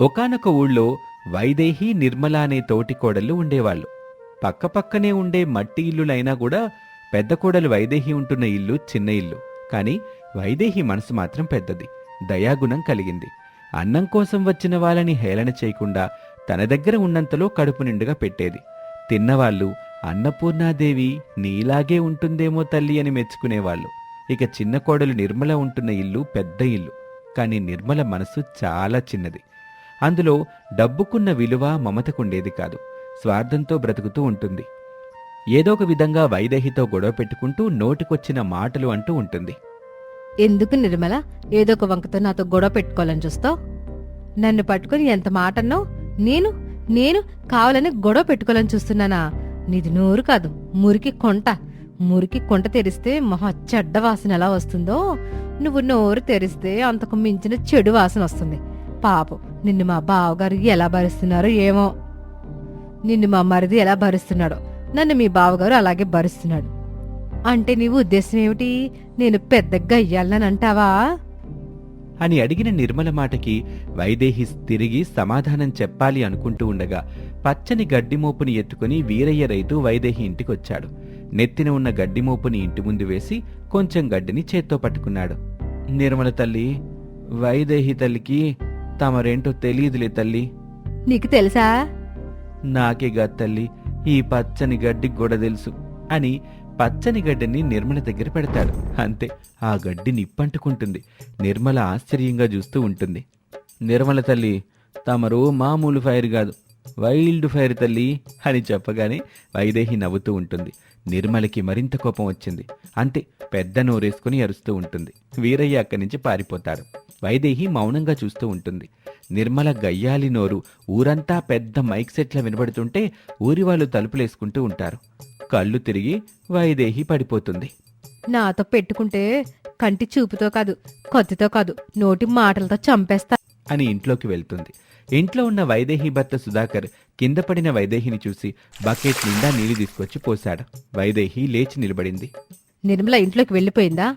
ఒకానొక ఊళ్ళో వైదేహి నిర్మల అనే తోటి కోడళ్ళు ఉండేవాళ్ళు. పక్కపక్కనే ఉండే మట్టి ఇల్లులైనా కూడా పెద్ద కోడలు వైదేహి ఉంటున్న ఇల్లు చిన్న ఇల్లు. కానీ వైదేహి మనసు మాత్రం పెద్దది. దయాగుణం కలిగింది. అన్నం కోసం వచ్చిన వాళ్ళని హేళన చేయకుండా తన దగ్గర ఉన్నంతలో కడుపు నిండుగా పెట్టేది. తిన్నవాళ్ళు అన్నపూర్ణాదేవి నీలాగే ఉంటుందేమో తల్లి అని మెచ్చుకునేవాళ్ళు. ఇక చిన్న కోడలు నిర్మల ఉంటున్న ఇల్లు పెద్ద ఇల్లు. కానీ నిర్మల మనసు చాలా చిన్నది. అందులో డబ్బుకున్న విలువ మమతకుండేది కాదు. స్వార్థంతో బ్రతుకుతూ ఉంటుంది. ఏదో ఒక విధంగా వైదేహితో గొడవ పెట్టుకుంటూ నోటికొచ్చిన మాటలు అంటూ ఉంటుంది. ఎందుకు నిర్మల? ఏదో ఒక వంకతో నాతో గొడవ పెట్టుకోవాలని చూస్తావు? నన్ను పట్టుకుని ఎంత మాట అన్నావు? నేను నేను కావాలని గొడవ పెట్టుకోవాలని చూస్తున్నానా? నీది నోరు కాదు మురికి కొంట. మురికి కొంట తెరిస్తే మహా చెడ్డ వాసన ఎలా వస్తుందో? నువ్వు నోరు తెరిస్తే అంతకు మించిన చెడు వాసన వస్తుంది. పాపం. నిన్ను మా బావగారు ఎలా భరిస్తున్నారో ఏమో. నిన్ను మా మరిది ఎలా భరిస్తున్నాడో నన్ను మీ బావగారు అలాగే భరిస్తున్నాడు. అంటే నీవు ఉద్దేశం ఏమిటి? నేను పెద్దగా అయ్యాలని అంటావా? అని అడిగిన నిర్మల మాటకి వైదేహి తిరిగి సమాధానం చెప్పాలి అనుకుంటూ ఉండగా పచ్చని గడ్డి మోపుని ఎత్తుకుని వీరయ్య రైతు వైదేహి ఇంటికొచ్చాడు. నెత్తిన ఉన్న గడ్డి మోపుని ఇంటి ముందు వేసి కొంచెం గడ్డిని చేత్తో పట్టుకున్నాడు. నిర్మల తల్లి వైదేహి తల్లికి తమరేంటో తెలియదులే తల్లి. నీకు తెలుసా? నాకేగా తల్లి ఈ పచ్చని గడ్డి కూడా తెలుసు అని పచ్చని గడ్డిని నిర్మల దగ్గర పెడతాడు. అంతే ఆ గడ్డి నిప్పంటుకుంటుంది. నిర్మల ఆశ్చర్యంగా చూస్తూ ఉంటుంది. నిర్మల తల్లి తమరు మామూలు ఫైర్ కాదు వైల్డ్ ఫైర్ తల్లి అని చెప్పగానే వైదేహి నవ్వుతూ ఉంటుంది. నిర్మలకి మరింత కోపం వచ్చింది. అంతే పెద్ద నోరేసుకుని అరుస్తూ ఉంటుంది. వీరయ్య అక్కడి నుంచి పారిపోతాడు. వైదేహి మౌనంగా చూస్తూ ఉంటుంది. నిర్మల గయ్యాలి నోరు ఊరంతా పెద్ద మైక్ సెట్ల వినబడుతుంటే ఊరి వాళ్ళు తలుపులేసుకుంటూ ఉంటారు. కళ్ళు తిరిగి వైదేహి పడిపోతుంది. నాతో పెట్టుకుంటే కంటి చూపుతో కాదు కత్తితో కాదు నోటి మాటలతో చంపేస్తా అని ఇంట్లోకి వెళ్తుంది. ఇంట్లో ఉన్న వైదేహి భర్త సుధాకర్ కింద పడిన వైదేహిని చూసి బకెట్ నిండా నీళ్ళు తీసుకొచ్చి పోశాడు. వైదేహి లేచి నిలబడింది. నిర్మల ఇంట్లోకి వెళ్ళిపోయిందా?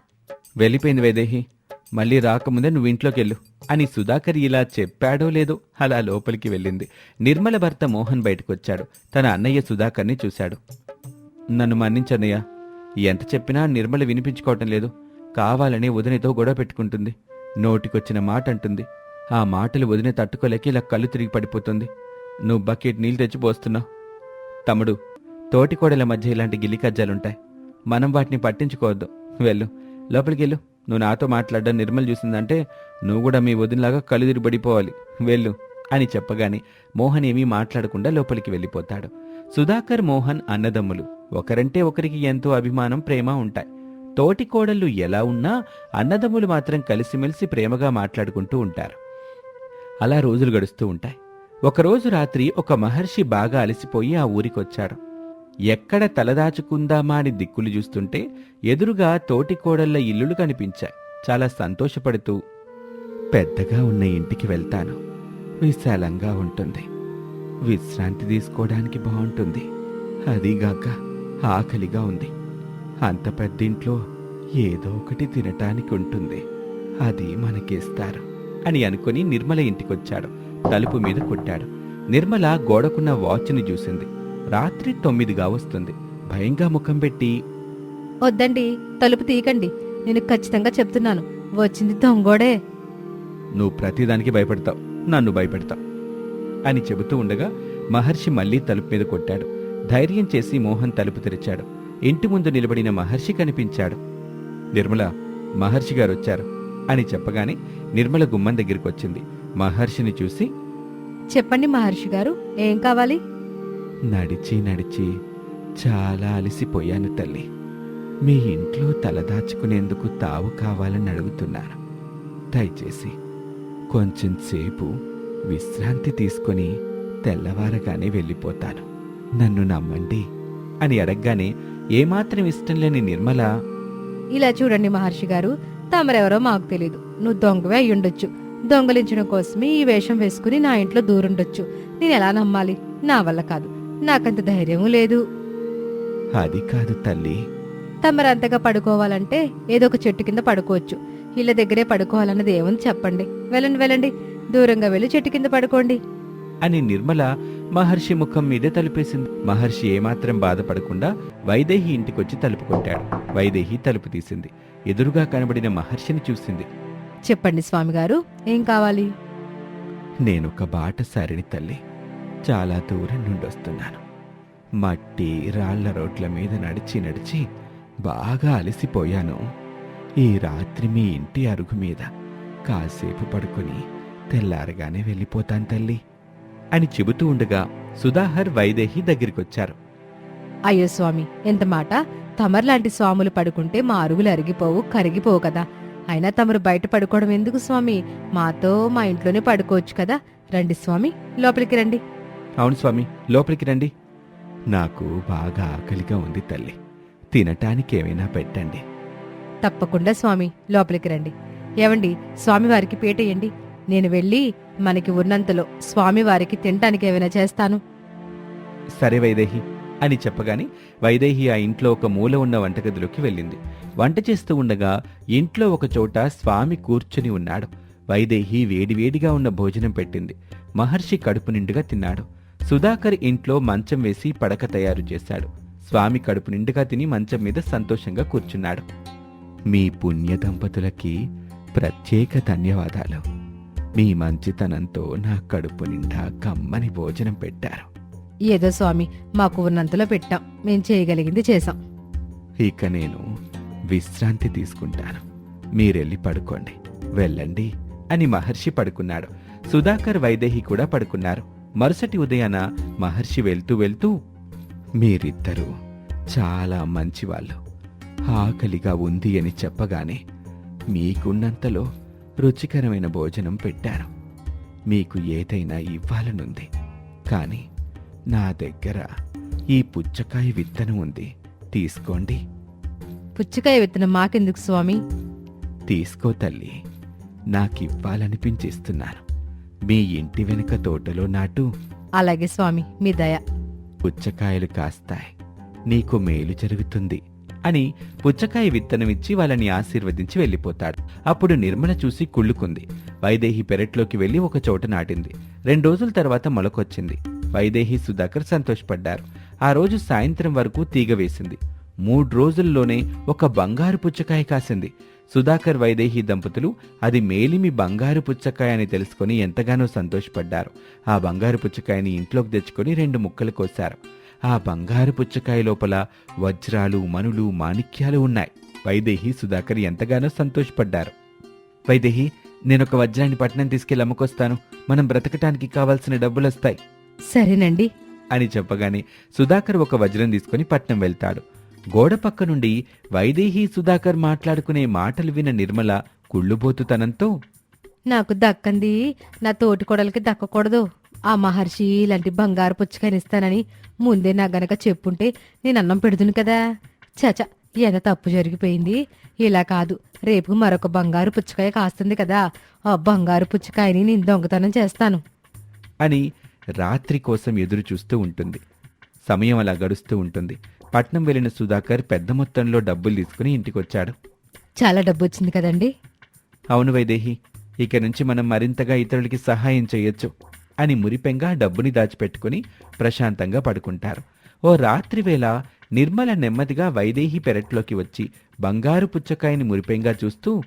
వెళ్ళిపోయింది వైదేహి. మళ్ళీ రాకముందే నువ్వు ఇంట్లోకి వెళ్ళు అని సుధాకర్ ఇలా చెప్పాడో లేదో అలా లోపలికి వెళ్ళింది. నిర్మల భర్త మోహన్ బయటకొచ్చాడు. తన అన్నయ్య సుధాకర్ని చూశాడు. నన్ను మన్నించన్నయ్య ఎంత చెప్పినా నిర్మల వినిపించుకోవటం లేదు. కావాలని వదినతో గొడవ పెట్టుకుంటుంది. నోటికొచ్చిన మాట అంటుంది ఆ మాటలు వదిన తట్టుకోలేక ఇలా కళ్ళు తిరిగి పడిపోతుంది. నువ్వు బకెట్ నీళ్ళు తెచ్చిపోస్తున్నావు తమ్ముడు తోటికోడల మధ్య ఇలాంటి గిల్లికజ్జాలుంటాయి మనం వాటిని పట్టించుకోవద్దు. వెళ్ళు. లోపలికి వెళ్ళు నువ్వు నాతో మాట్లాడడం నిర్మల్ చూసిందంటే నువ్వు కూడా మీ వదినలాగా కలుదిరి పడిపోవాలి. వెళ్ళు అని చెప్పగానే మోహన్ ఏమీ మాట్లాడకుండా లోపలికి వెళ్ళిపోతాడు. సుధాకర్ మోహన్ అన్నదమ్ములు ఒకరంటే ఒకరికి ఎంతో అభిమానం ప్రేమ ఉంటాయి. తోటి కోడళ్ళు ఎలా ఉన్నా అన్నదమ్ములు మాత్రం కలిసిమెలిసి ప్రేమగా మాట్లాడుకుంటూ ఉంటారు. అలా రోజులు గడుస్తూ ఉంటాయి. ఒకరోజు రాత్రి ఒక మహర్షి బాగా అలసిపోయి ఆ ఊరికొచ్చాడు. ఎక్కడ తలదాచుకుందామా అని దిక్కులు చూస్తుంటే ఎదురుగా తోటి కోడళ్ళ ఇల్లులు కనిపించాయి. చాలా సంతోషపడుతూ పెద్దగా ఉన్న ఇంటికి వెళ్తాను. విశాలంగా ఉంటుంది. విశ్రాంతి తీసుకోవడానికి బాగుంటుంది. అదీగాక ఆకలిగా ఉంది. అంత పెద్ద ఇంట్లో ఏదో ఒకటి తినటానికి ఉంటుంది. అది మనకిస్తారు అని అనుకుని నిర్మల ఇంటికొచ్చాడు. తలుపు మీద కొట్టాడు. నిర్మల గోడకున్న వాచ్ని చూసింది. రాత్రి తొమ్మిదిగా వస్తుంది. భయంగా ముఖం పెట్టి వద్దండి తలుపు తీయకండి. నేను ఖచ్చితంగా చెప్తున్నాను. వచ్చింది దొంగోడే. నువ్వు ప్రతిదానికి భయపడతావు. నన్ను భయపెడతావు. అని చెబుతూ ఉండగా మహర్షి మళ్ళీ తలుపు మీద కొట్టాడు. ధైర్యం చేసి మోహన్ తలుపు తెరిచాడు. ఇంటి ముందు నిలబడిన మహర్షి కనిపించాడు. నిర్మల మహర్షి గారు వచ్చారు అని చెప్పగానే నిర్మల గుమ్మం దగ్గరికి వచ్చింది. మహర్షిని చూసి చెప్పండి మహర్షి గారు ఏం కావాలి? నడిచి నడిచి చాలా అలసిపోయాను తల్లి. మీ ఇంట్లో తలదాచుకునేందుకు తావు కావాలని అడుగుతున్నాను దయచేసి కొంచెం సేపు విశ్రాంతి తీసుకొని తెల్లవారగానే వెళ్ళిపోతాను. నన్ను నమ్మండి అని అడగగానే ఏమాత్రం ఇష్టం లేని నిర్మల ఇలా చూడండి మహర్షి గారు తమరెవరో మాకు తెలీదు. నువ్వు దొంగవే అయ్యుండొచ్చు. దొంగలించడం కోసమే ఈ వేషం వేసుకుని నా ఇంట్లో దూరుండొచ్చు. నేను ఎలా నమ్మాలి? నా వల్ల కాదు. నాకంత ధైర్యము లేదు. అది కాదు తల్లి. తమరంతగా పడుకోవాలంటే ఏదో ఒక చెట్టు కింద పడుకోవచ్చు. ఇళ్ళ దగ్గరే పడుకోవాలన్నది ఏముంది చెప్పండి. వెళ్ళండి వెళ్ళండి. దూరంగా వెళ్ళి చెట్టు కింద పడుకోండి. అని నిర్మల మహర్షి ముఖం మీదే తలుపేసింది. మహర్షి ఏమాత్రం బాధపడకుండా వైదేహి ఇంటికొచ్చి తలుపు కొట్టాడు. వైదేహి తలుపు తీసింది. ఎదురుగా కనబడిన మహర్షిని చూసింది. చెప్పండి స్వామిగారు ఏం కావాలి? నేనొక బాటసారిని తల్లి. చాలా దూరం నుండి వస్తున్నాను మట్టి రాళ్ళ రోడ్ల మీద నడిచి నడిచి బాగా అలసిపోయాను. ఈ రాత్రి మీ ఇంటి అరుగు మీద కాసేపు పడుకొని తెల్లారగానే వెళ్ళిపోతాను తల్లి అని చెబుతూ ఉండగా సుధాహర్ వైదేహి దగ్గరికొచ్చారు. అయ్యో స్వామి ఎంత మాట? తమర్లాంటి స్వాములు పడుకుంటే మా అరుగులు అరిగిపోవు కరిగిపోవు కదా. అయినా తమరు బయట పడుకోవడం ఎందుకు స్వామి? మాతో మా ఇంట్లోనే పడుకోవచ్చు కదా. రండి స్వామి లోపలికి రండి. అవును స్వామి లోపలికి రండి. నాకు బాగా ఆకలిగా ఉంది తల్లి. తినటానికి ఏమైనా పెట్టండి. తప్పకుండా స్వామి లోపలికి రండి. ఏవండి స్వామివారికి పీటేయండి నేను వెళ్ళి మనకి ఉన్నంతలో స్వామివారికి తినటానికి ఏమైనా చేస్తాను? సరే వైదేహి అని చెప్పగానే వైదేహి ఆ ఇంట్లో ఒక మూల ఉన్న వంటగదిలోకి వెళ్ళింది. వంట చేస్తూ ఉండగా ఇంట్లో ఒక చోట స్వామి కూర్చుని ఉన్నాడు. వైదేహి వేడివేడిగా ఉన్న భోజనం పెట్టింది. మహర్షి కడుపు నిండుగా తిన్నాడు. సుధాకర్ ఇంట్లో మంచం వేసి పడక తయారు చేశాడు. స్వామి కడుపు నిండుగా తిని మంచం మీద సంతోషంగా కూర్చున్నాడు. మీ పుణ్య దంపతులకి ప్రత్యేక ధన్యవాదాలు. మీ మంచితనంతో నా కడుపు నిండా కమ్మని భోజనం పెట్టారు. ఏదో స్వామి మాకు ఉన్నంతలో పెట్టాం. మేం చేయగలిగింది చేశాం. ఇక నేను విశ్రాంతి తీసుకుంటాను. మీరెళ్ళి పడుకోండి. వెళ్ళండి అని మహర్షి పడుకున్నాడు. సుధాకర్ వైదేహి కూడా పడుకున్నారు. మరుసటి ఉదయాన మహర్షి వెళ్తూ వెళ్తూ మీరిద్దరూ చాలా మంచివాళ్ళు. ఆకలిగా ఉంది అని చెప్పగానే మీకున్నంతలో రుచికరమైన భోజనం పెట్టాను. మీకు ఏదైనా ఇవ్వాలనుంది. కానీ నా దగ్గర ఈ పుచ్చకాయ విత్తనం ఉంది. తీసుకోండి. పుచ్చకాయ విత్తనం మాకెందుకు స్వామి? తీసుకో తల్లి. నాకివ్వాలనిపించిస్తున్నాను. మీ ఇంటి వెనుక తోటలో నాటు. అలాగే స్వామి మీ దయ. పుచ్చకాయలు కాస్తాయి. నీకు మేలు జరుగుతుంది అని పుచ్చకాయ విత్తనమిచ్చి వాళ్ళని ఆశీర్వదించి వెళ్ళిపోతాడు. అప్పుడు నిర్మల చూసి కుళ్ళుకుంది. వైదేహి పెరట్లోకి వెళ్ళి ఒక చోట నాటింది. రెండు రోజుల తర్వాత మొలకొచ్చింది. వైదేహి సుధాకర్ సంతోషపడ్డారు. ఆ రోజు సాయంత్రం వరకు తీగ వేసింది. మూడు రోజుల్లోనే ఒక బంగారు పుచ్చకాయ కాసింది. సుధాకర్ వైదేహి దంపతులు అది మేలిమి బంగారు పుచ్చకాయ అని తెలుసుకొని ఎంతగానో సంతోషపడ్డారు. ఆ బంగారు పుచ్చకాయని ఇంట్లోకి తెచ్చుకొని రెండు ముక్కలు కోశారు. ఆ బంగారు పుచ్చకాయ లోపల వజ్రాలు మనులు మాణిక్యాలు ఉన్నాయి. వైదేహి సుధాకర్ ఎంతగానో సంతోషపడ్డారు. వైదేహి నేనొక వజ్రాన్ని పట్నం తీసుకెళ్ళి అమ్ముకొస్తాను. మనం బ్రతకటానికి కావాల్సిన డబ్బులు వస్తాయి సరేనండి. అని చెప్పగానే సుధాకర్ ఒక వజ్రం తీసుకుని పట్నం వెళ్తాడు. గోడ పక్క నుండి వైదేహి సుధాకర్ మాట్లాడుకునే మాటలు విన్న నిర్మల కుళ్ళుబోతుతనంతో నాకు దక్కంది నా తోటి కొడలకి దక్కకూడదు. ఆ మహర్షి ఇలాంటి బంగారు పుచ్చకాయనిస్తానని ముందే నా గనక చెప్పుంటే నేను అన్నం పెడుతును కదా. చచ ఎంత తప్పు జరిగిపోయింది. ఇలా కాదు రేపు మరొక బంగారు పుచ్చకాయ కాస్తుంది కదా. ఆ బంగారు పుచ్చకాయని నేను దొంగతనం చేస్తాను. అని రాత్రి కోసం ఎదురు చూస్తూ ఉంటుంది. సమయం అలా గడుస్తూ ఉంటుంది. పట్నం వెళ్ళిన సుధాకర్ పెద్ద మొత్తంలో డబ్బులు తీసుకుని ఇంటికొచ్చాడు. చాలా డబ్బు వచ్చింది కదండి. అవును వైదేహి ఇక నుంచి మనం మరింతగా ఇతరులకి సహాయం చేయొచ్చు అని మురిపెంగా డబ్బుని దాచిపెట్టుకుని ప్రశాంతంగా పడుకుంటారు. ఓ రాత్రి వేళ నిర్మల నెమ్మదిగా వైదేహి పెరట్లోకి వచ్చి బంగారు పుచ్చకాయని మురిపెంగా చూస్తూ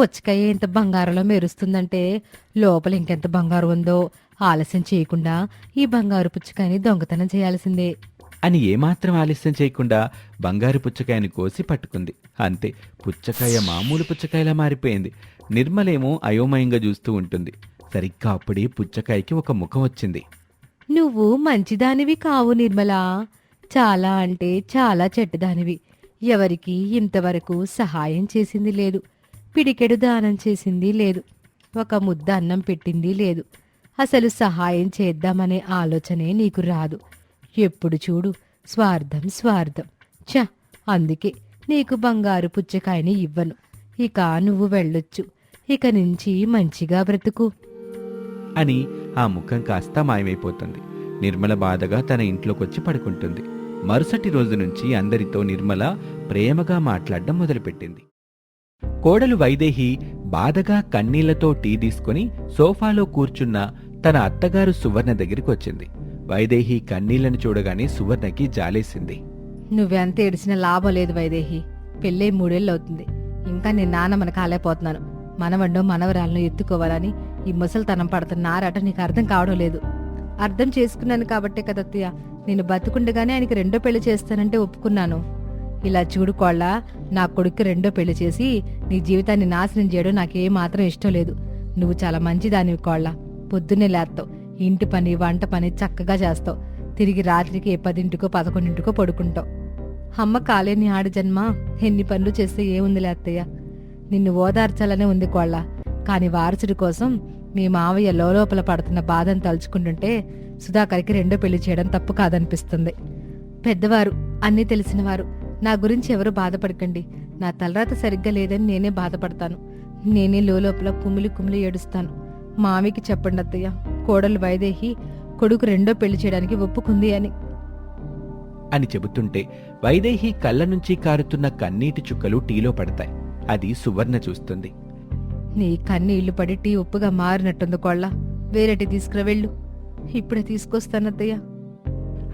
పుచ్చకాయ ఎంత బంగారంలో మెరుస్తుందంటే లోపల ఇంకెంత బంగారు ఉందో ఆలస్యం చేయకుండా ఈ బంగారు పుచ్చకాయని దొంగతనం చేయాల్సిందే. అని ఏమాత్రం ఆలస్యం చేయకుండా బంగారు పుచ్చకాయని కోసి పట్టుకుంది. అంతే పుచ్చకాయ మామూలు పుచ్చకాయలా మారిపోయింది. నిర్మలేమో అయోమయంగా చూస్తూ ఉంటుంది. సరిగ్గా అప్పుడే పుచ్చకాయకి ఒక ముఖం వచ్చింది. నువ్వు మంచిదానివి కావు నిర్మలా. చాలా అంటే చాలా చెడ్డదానివి. ఎవరికి ఇంతవరకు సహాయం చేసింది లేదు. పిడికెడు దానం చేసింది లేదు. ఒక ముద్ద అన్నం పెట్టింది లేదు. అసలు సహాయం చేద్దామనే ఆలోచనే నీకు రాదు. ఎప్పుడు చూడు? స్వార్థం స్వార్థం. ఛ! అందుకే నీకు బంగారు పుచ్చకాయని ఇవ్వను. ఇక నువ్వు వెళ్ళొచ్చు. ఇక నుంచి మంచిగా బ్రతుకు. అని ఆ ముఖం కాస్త మాయమైపోతుంది. నిర్మల బాధగా తన ఇంట్లోకొచ్చి పడుకుంటుంది. మరుసటి రోజు నుంచి అందరితో నిర్మల ప్రేమగా మాట్లాడడం మొదలుపెట్టింది. కోడలు వైదేహి బాధగా కన్నీళ్ళతో టీ తీసుకుని సోఫాలో కూర్చున్న తన అత్తగారు సువర్ణ దగ్గరికి వచ్చింది. వైదేహి కన్నీళ్ళను చూడగానే సువర్ణకి జాలేసింది. నువ్వెంత ఏడిచినా లాభం లేదు వైదేహి. పెళ్ళై మూడేళ్ళు అవుతుంది ఇంకా నేను నాన్న మన కాలేపోతున్నాను మనవండో మనవరాలను ఎత్తుకోవాలని ఈ ముసలితనం పడుతున్న నారాట నీకు అర్థం కావడం లేదు. అర్థం చేసుకున్నాను కాబట్టే కదత్తయ్య నేను బతుకుండగానే ఆయనకి రెండో పెళ్ళి చేస్తానంటే ఒప్పుకున్నాను. ఇలా చూడు కోళ్ళ నా కొడుక్కి రెండో పెళ్ళి చేసి నీ జీవితాన్ని నాశనం చేయడం నాకేమాత్రం ఇష్టం లేదు. నువ్వు చాలా మంచిదానివి కోళ్ళ. పొద్దున్నే లేస్తావు ఇంటి పని వంట పని చక్కగా చేస్తావు. తిరిగి రాత్రికి ఏ పదింటికో పదకొండింటికో పడుకుంటావు. అమ్మ కాలేని ఆడ జన్మ ఎన్ని పనులు చేస్తే ఏముందిలే అత్తయ్య? నిన్ను ఓదార్చాలనే ఉంది కోళ్ళ. కాని వారసుడి కోసం మీ మావయ్య లోపల పడుతున్న బాధను తలుచుకుంటుంటే సుధాకర్కి రెండో పెళ్ళి చేయడం తప్పు కాదనిపిస్తుంది. పెద్దవారు అన్నీ తెలిసినవారు నా గురించి ఎవరు బాధపడకండి. నా తలరాత సరిగ్గా లేదని నేనే బాధపడతాను. నేనే లోపల కుమిలి కుమిలి ఏడుస్తాను. మామికి చెప్పండి అత్తయ్య. కోడలు వైదేహి కొడుకు రెండో పెళ్ళి చేయడానికి ఒప్పుకుంది అని. అని చెబుతుంటే వైదేహి కళ్ళ నుంచి కారుతున్న కన్నీటి చుక్కలు టీలో పడతాయి. అది సువర్ణ చూస్తుంది. నీ కన్నీళ్ళు పడి టీ ఉప్పుగా మారినట్టుంది కోళ్ళ. వేరేటి తీసుకురా వెళ్ళు. ఇప్పుడే తీసుకొస్తానత్తయ్య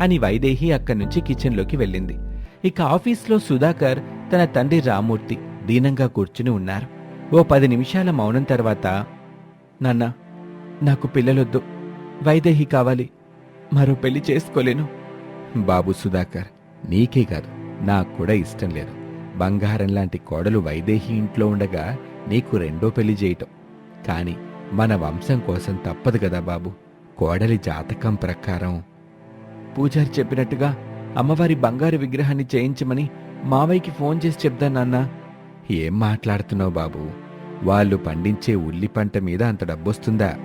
అని వైదేహి అక్కడి నుంచి కిచెన్లోకి వెళ్ళింది. ఇక ఆఫీస్లో సుధాకర్ తన తండ్రి రామూర్తి దీనంగా కూర్చుని ఉన్నారు. ఓ పది నిమిషాల మౌనం తర్వాత నాన్న నాకు పిల్లలొద్దు. వైదేహి కావాలి. మరో పెళ్ళి చేసుకోలేను. బాబు సుధాకర్ నీకే కాదు నాకు కూడా ఇష్టం లేదు. బంగారం లాంటి కోడలు వైదేహి ఇంట్లో ఉండగా నీకు రెండో పెళ్ళి చేయటం. కాని మన వంశం కోసం తప్పదు కదా బాబు. కోడలి జాతకం ప్రకారం. పూజారి చెప్పినట్టుగా అమ్మవారి బంగారు విగ్రహాన్ని చేయించమని మావయ్యకి ఫోన్ చేసి చెప్దాం నాన్న? ఏం మాట్లాడుతున్నావు బాబు? వాళ్ళు పండించే ఉల్లి పంట మీద అంత డబ్బొస్తుందా?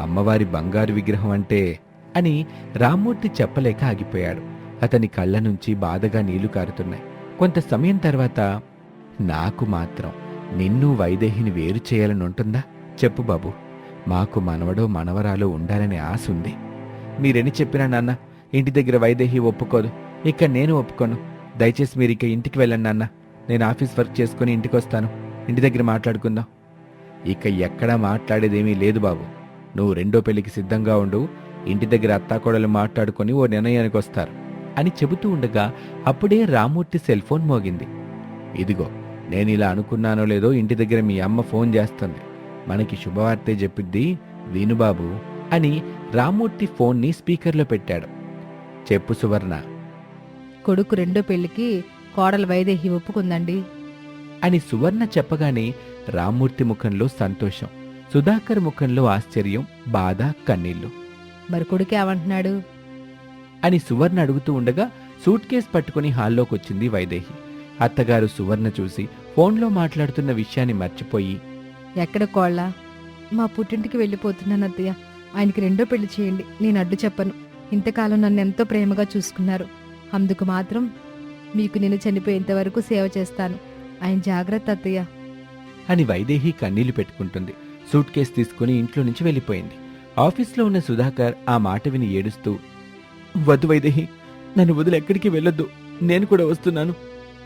అమ్మవారి బంగారు విగ్రహం అంటే అని రామ్మూర్తి చెప్పలేక ఆగిపోయాడు. అతని కళ్ళ నుంచి బాధగా నీళ్ళు కారుతున్నాయి. కొంత సమయం తర్వాత నాకు మాత్రం నిన్ను వైదేహిని వేరు చేయాలని ఉంటుందా? చెప్పు బాబు. మాకు మనవడో మనవరాలో ఉండాలనే ఆశ ఉంది. మీరెన్ని చెప్పినా నాన్న ఇంటి దగ్గర వైదేహి ఒప్పుకోదు. ఇక్కడ నేను ఒప్పుకోను. దయచేసి మీరు ఇక ఇంటికి వెళ్ళండి నాన్న. నేను ఆఫీస్ వర్క్ చేసుకుని ఇంటికి వస్తాను ఇంటి దగ్గర మాట్లాడుకుందాం. ఇక ఎక్కడా మాట్లాడేదేమీ లేదు బాబు. నువ్వు రెండో పెళ్ళికి సిద్ధంగా ఉండు ఇంటి దగ్గర అత్తాకోడలు మాట్లాడుకొని ఓ నిర్ణయానికి వస్తారు అని చెబుతూ ఉండగా అప్పుడే రామూర్తి సెల్ ఫోన్ మోగింది. ఇదిగో నేను ఇలా అనుకున్నానో లేదో ఇంటి దగ్గర మీ అమ్మ ఫోన్ చేస్తుంది. మనకి శుభవార్తే చెప్పిద్ది వినుబాబు అని రామూర్తి ఫోన్ని స్పీకర్లో పెట్టాడు. చెప్పు సువర్ణ. కొడుకు రెండో పెళ్ళికి కోడలు వైదేహి ఒప్పుకుందండి. అని సువర్ణ చెప్పగానే రామ్మూర్తి ముఖంలో సంతోషం. సుధాకర్ ముఖంలో ఆశ్చర్యం బాధ కన్నీళ్ళు మరి కొడుకు ఏమంటున్నాడు? అని సువర్ణ అడుగుతూ ఉండగా సూట్ కేస్ పట్టుకుని హాల్లోకి వచ్చింది వైదేహి. అత్తగారు సువర్ణ చూసి ఫోన్లో మాట్లాడుతున్న విషయాన్ని మర్చిపోయి ఎక్కడ కోళ్ళ? మా పుట్టింటికి వెళ్ళిపోతున్నాను అత్తయ్య. ఆయనకి రెండో పెళ్ళి చేయండి నేను అడ్డు చెప్పను. ఇంతకాలం నన్ను ఎంతో ప్రేమగా చూసుకున్నారు. అందుకు మాత్రం మీకు నేను చనిపోయేంత వరకు సేవ చేస్తాను. ఆయన జాగ్రత్త అత్తయ్య. అని వైదేహి కన్నీళ్ళు పెట్టుకుంటుంది. సూట్ కేస్ తీసుకుని ఇంట్లో నుంచి వెళ్ళిపోయింది. ఆఫీస్లో ఉన్న సుధాకర్ ఆ మాట విని ఏడుస్తూ వద్దు వైదేహి నన్ను వదిలి ఎక్కడికి వెళ్ళొద్దు. నేను కూడా వస్తున్నాను.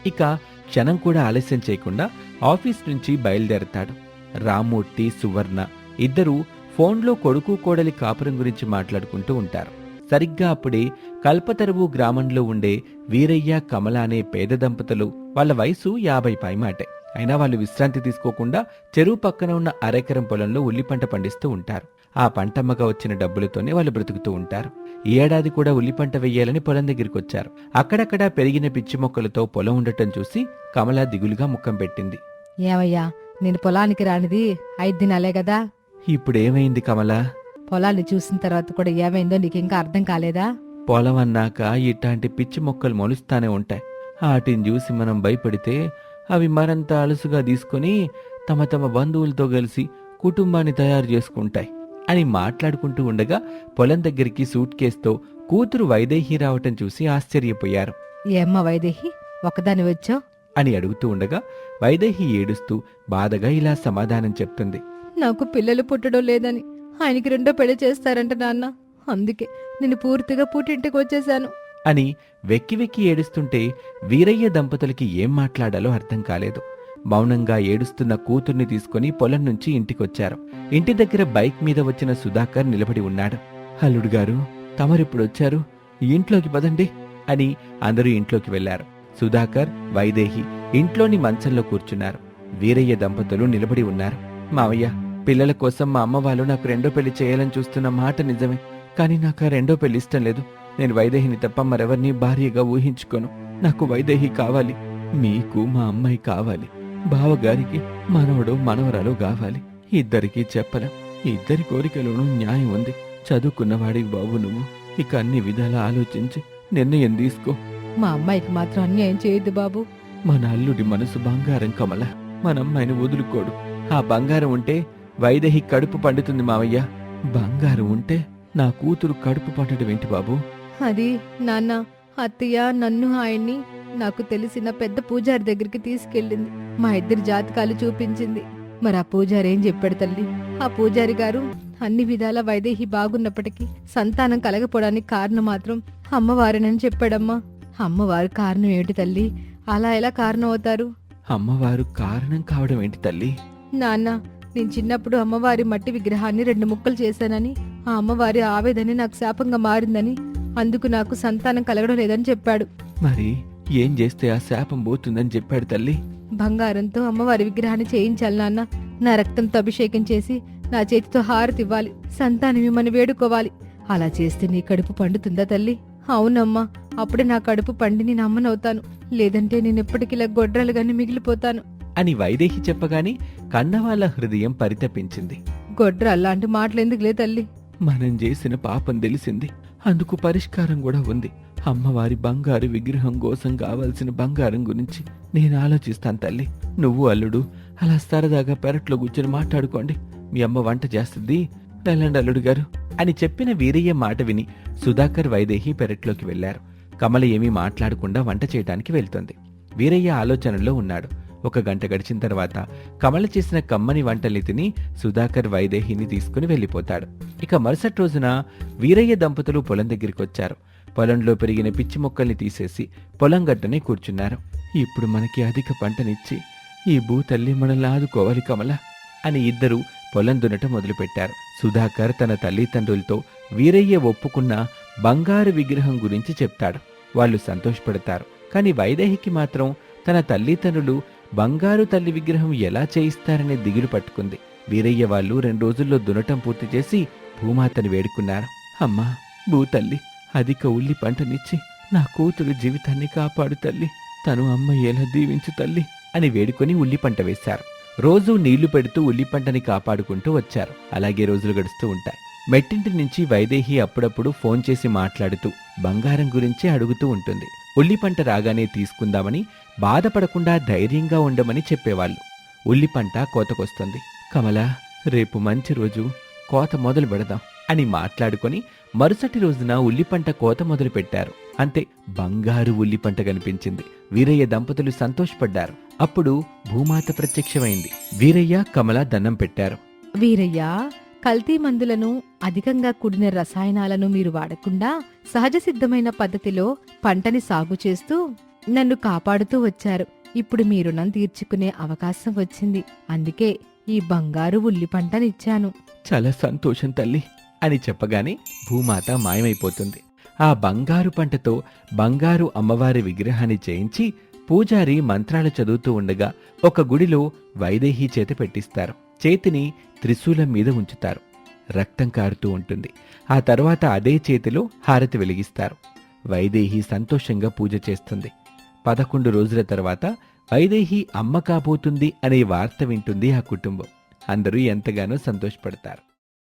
ఇక క్షణం కూడా ఆలస్యం చేయకుండా ఆఫీస్ నుంచి బయలుదేరతాడు. రామ్మూర్తి సువర్ణ ఇద్దరూ ఫోన్లో కొడుకు కోడలి కాపురం గురించి మాట్లాడుకుంటూ ఉంటారు. సరిగ్గా అప్పుడే కల్పతరువు గ్రామంలో ఉండే వీరయ్య కమల అనే పేద దంపతులు వాళ్ళ వయసు యాభై పైమాటే. అయినా వాళ్ళు విశ్రాంతి తీసుకోకుండా చెరువు పక్కన ఉన్న అరెకరం పొలంలో ఉల్లి పంట పండిస్తూ ఉంటారు. ఆ పంటమ్మగా వచ్చిన డబ్బులతోనే వాళ్ళు బ్రతుకుతూ ఉంటారు. ఈ ఏడాది కూడా ఉల్లి పంట వెయ్యాలని పొలం దగ్గరికి వచ్చారు. అక్కడక్కడా పెరిగిన పిచ్చి మొక్కలతో పొలం ఉండటం చూసి కమల దిగులుగా ముఖం పెట్టింది. ఏమయ్యా నేను పొలానికి రానిది ఐదు దినాలే కదా? ఇప్పుడేమైంది కమల? పొలాన్ని చూసిన తర్వాత కూడా ఏమైందో నీకు ఇంకా అర్థం కాలేదా? పొలం అన్నాక ఇట్లాంటి పిచ్చి మొక్కలు మొలుస్తానే ఉంటాయి. వాటిని చూసి మనం భయపడితే అవి మరంత అలుసుగా తీసుకొని తమ తమ బంధువులతో కలిసి కుటుంబాన్ని తయారు చేసుకుంటాయి అని మాట్లాడుకుంటూ ఉండగా పొలం దగ్గరికి సూట్ కేసుతో కూతురు వైదేహి రావటం చూసి ఆశ్చర్యపోయారు. ఏమ్మా వైదేహి ఒకదాని వచ్చావు? అని అడుగుతూ ఉండగా వైదేహి ఏడుస్తూ బాధగా ఇలా సమాధానం చెప్తుంది. నాకు పిల్లలు పుట్టడం లేదని ఆయనకి రెండో పెళ్ళి చేస్తారంట నాన్న. అందుకే నేను పూర్తిగా పుట్టింటికి వచ్చేసాను అని వెక్కి వెక్కి ఏడుస్తుంటే వీరయ్య దంపతులకి ఏం మాట్లాడాలో అర్థం కాలేదు. మౌనంగా ఏడుస్తున్న కూతుర్ని తీసుకుని పొలం నుంచి ఇంటికొచ్చారు. ఇంటి దగ్గర బైక్ మీద వచ్చిన సుధాకర్ నిలబడి ఉన్నాడు. అల్లుడు గారు తమరిప్పుడొచ్చారు? ఇంట్లోకి పదండి అని అందరూ ఇంట్లోకి వెళ్ళారు సుధాకర్ వైదేహి ఇంట్లోని మంచంలో కూర్చున్నారు. వీరయ్య దంపతులు నిలబడి ఉన్నారు. మావయ్య పిల్లల కోసం మా అమ్మ వాళ్ళు నాకు రెండో పెళ్ళి చేయాలని చూస్తున్న మాట నిజమే. కానీ నాకు ఆ రెండో పెళ్ళి ఇష్టం లేదు. నేను వైదేహిని తప్ప మరెవరిని భార్యగా ఊహించుకోను. నాకు వైదేహి కావాలి. మీకు మా అమ్మాయి కావాలి. బావగారికి మనవడు మనవరాలు కావాలి. ఇద్దరికీ చెప్పలేం. ఇద్దరి కోరికలోనూ న్యాయం ఉంది. చదువుకున్నవాడి బాబు నువ్వు. ఇక అన్ని విధాలా ఆలోచించి నిర్ణయం తీసుకో. మా అమ్మాయికి మాత్రం అన్యాయం చేయొద్దు బాబు. మన అల్లుడి మనసు బంగారం కమల. మన అమ్మాయిని వదులుకోడు. ఆ బంగారం ఉంటే వైదేహి కడుపు పండుతుంది మావయ్య. బంగారం ఉంటే నా కూతురు కడుపు పండడం ఏంటి బాబు? అది నాన్న అత్తయ్య నన్ను ఆయన్ని నాకు తెలిసిన పెద్ద పూజారి దగ్గరికి తీసుకెళ్ళింది. మా ఇద్దరి జాతకాలు చూపించింది. మరి ఆ పూజారి ఏం చెప్పాడు తల్లి? ఆ పూజారి గారు అన్ని విధాల వైదేహి బాగున్నప్పటికీ సంతానం కలగపోవడానికి కారణం మాత్రం అమ్మవారేనని చెప్పాడమ్మా. అమ్మవారు కారణం ఏమిటి తల్లి? అలా ఎలా కారణం అవుతారు? అమ్మవారు కారణం కావడం ఏంటి తల్లి? నాన్న నేను చిన్నప్పుడు అమ్మవారి మట్టి విగ్రహాన్ని రెండు ముక్కలు చేశానని ఆ అమ్మవారి ఆవేదని నాకు శాపంగా మారిందని అందుకు నాకు సంతానం కలగడం లేదని చెప్పాడు. మరి ఏం చేస్తే ఆ శాపం పోతుందని చెప్పాడు తల్లి? బంగారంతో అమ్మవారి విగ్రహాన్ని చేయించాలి నాన్న. నా రక్తంతో అభిషేకం చేసి నా చేతితో హారతి ఇవ్వాలి. సంతానం ఇమ్మని వేడుకోవాలి. అలా చేస్తే నీ కడుపు పండుతుందా తల్లి? అవునమ్మా అప్పుడే నా కడుపు పండి నేను అమ్మనవుతాను. లేదంటే నేను ఎప్పటికిలా గొడ్రాలుగానే మిగిలిపోతాను. అని వైదేహి చెప్పగానే కన్నవాళ్ళ హృదయం పరితపించింది. గొడ్ర అలాంటి మాటలు ఎందుకులే తల్లి? మనం చేసిన పాపం తెలిసింది. అందుకు పరిష్కారం కూడా ఉంది. అమ్మవారి బంగారు విగ్రహం కోసం కావాల్సిన బంగారం గురించి నేను ఆలోచిస్తాను తల్లి. నువ్వు అల్లుడు అలా సరదాగా పెరట్లో కూర్చొని మాట్లాడుకోండి. మీ అమ్మ వంట చేస్తుంది. వెళ్ళండి అల్లుడు గారు. అని చెప్పిన వీరయ్య మాట విని సుధాకర్ వైదేహి పెరట్లోకి వెళ్ళారు కమల ఏమీ మాట్లాడకుండా వంట చేయడానికి వెళ్తుంది. వీరయ్య ఆలోచనలో ఉన్నాడు. ఒక గంట గడిచిన తర్వాత కమల చేసిన కమ్మని వంటల్ని తిని సుధాకర్ వైదేహిని తీసుకుని వెళ్ళిపోతాడు. ఇక మరుసటి రోజున వీరయ్య దంపతులు పొలం దగ్గరికి వచ్చారు. పొలంలో పెరిగిన పిచ్చి మొక్కల్ని తీసేసి పొలం గట్టనే కూర్చున్నారు. ఇప్పుడు మనకి అధిక పంటనిచ్చి ఈ భూతల్లి మనల్ని ఆదుకోవాలి కమల అని ఇద్దరు పొలం దున్నటం మొదలుపెట్టారు. సుధాకర్ తన తల్లిదండ్రులతో వీరయ్య ఒప్పుకున్న బంగారు విగ్రహం గురించి చెప్తాడు. వాళ్ళు సంతోషపడతారు. కానీ వైదేహికి మాత్రం తన తల్లిదండ్రులు బంగారు తల్లి విగ్రహం ఎలా చేయిస్తారనే దిగులు పట్టుకుంది. వీరయ్య వాళ్ళు రెండు రోజుల్లో దునటం పూర్తి చేసి భూమాతని వేడుకున్నారు. అమ్మా భూతల్లి అధిక ఉల్లి పంటనిచ్చి నా కూతురు జీవితాన్ని కాపాడు తల్లి. తను అమ్మ ఎలా దీవించు తల్లి అని వేడుకొని ఉల్లి పంట వేశారు. రోజూ నీళ్ళు పెడుతూ ఉల్లి పంటని కాపాడుకుంటూ వచ్చారు. అలాగే రోజులు గడుస్తూ ఉంటాయి. మెట్టింటి నుంచి వైదేహి అప్పుడప్పుడు ఫోన్ చేసి మాట్లాడుతూ బంగారం గురించే అడుగుతూ ఉంటుంది. ఉల్లి పంట రాగానే తీసుకుందామని బాధపడకుండా ధైర్యంగా ఉండమని చెప్పేవాళ్ళు. ఉల్లి పంట కోతకొస్తుంది. కమల రేపు మంచి రోజు కోత మొదలు పెడదాం అని మాట్లాడుకొని మరుసటి రోజున ఉల్లి పంట కోత మొదలు పెట్టారు. అంతే బంగారు ఉల్లి పంట కనిపించింది. వీరయ్య దంపతులు సంతోషపడ్డారు. అప్పుడు భూమాత ప్రత్యక్షమైంది. వీరయ్య కమల దండం పెట్టారు. వీరయ్య కల్తీ మందులను అధికంగా కూడిన రసాయనాలను మీరు వాడకుండా సహజ సిద్ధమైన పద్ధతిలో పంటని సాగు చేస్తూ నన్ను కాపాడుతూ వచ్చారు. ఇప్పుడు మీ రుణం తీర్చుకునే అవకాశం వచ్చింది. అందుకే ఈ బంగారు ఉల్లి పంటనిచ్చాను. చాలా సంతోషం తల్లి అని చెప్పగానే భూమాత మాయమైపోతుంది. ఆ బంగారు పంటతో బంగారు అమ్మవారి విగ్రహాన్ని చేయించి పూజారి మంత్రాలు చదువుతూ ఉండగా ఒక గుడిలో వైదేహి చేతి పెట్టిస్తారు. చేతిని త్రిశూలం మీద ఉంచుతారు. రక్తం కారుతూ ఉంటుంది. ఆ తర్వాత అదే చేతిలో హారతి వెలిగిస్తారు. వైదేహి సంతోషంగా పూజ చేస్తుంది. పదకొండు రోజుల తర్వాత వైదేహి అమ్మ కాబోతుంది అనే వార్త వింటుంది ఆ కుటుంబం. అందరూ ఎంతగానో సంతోషపడతారు.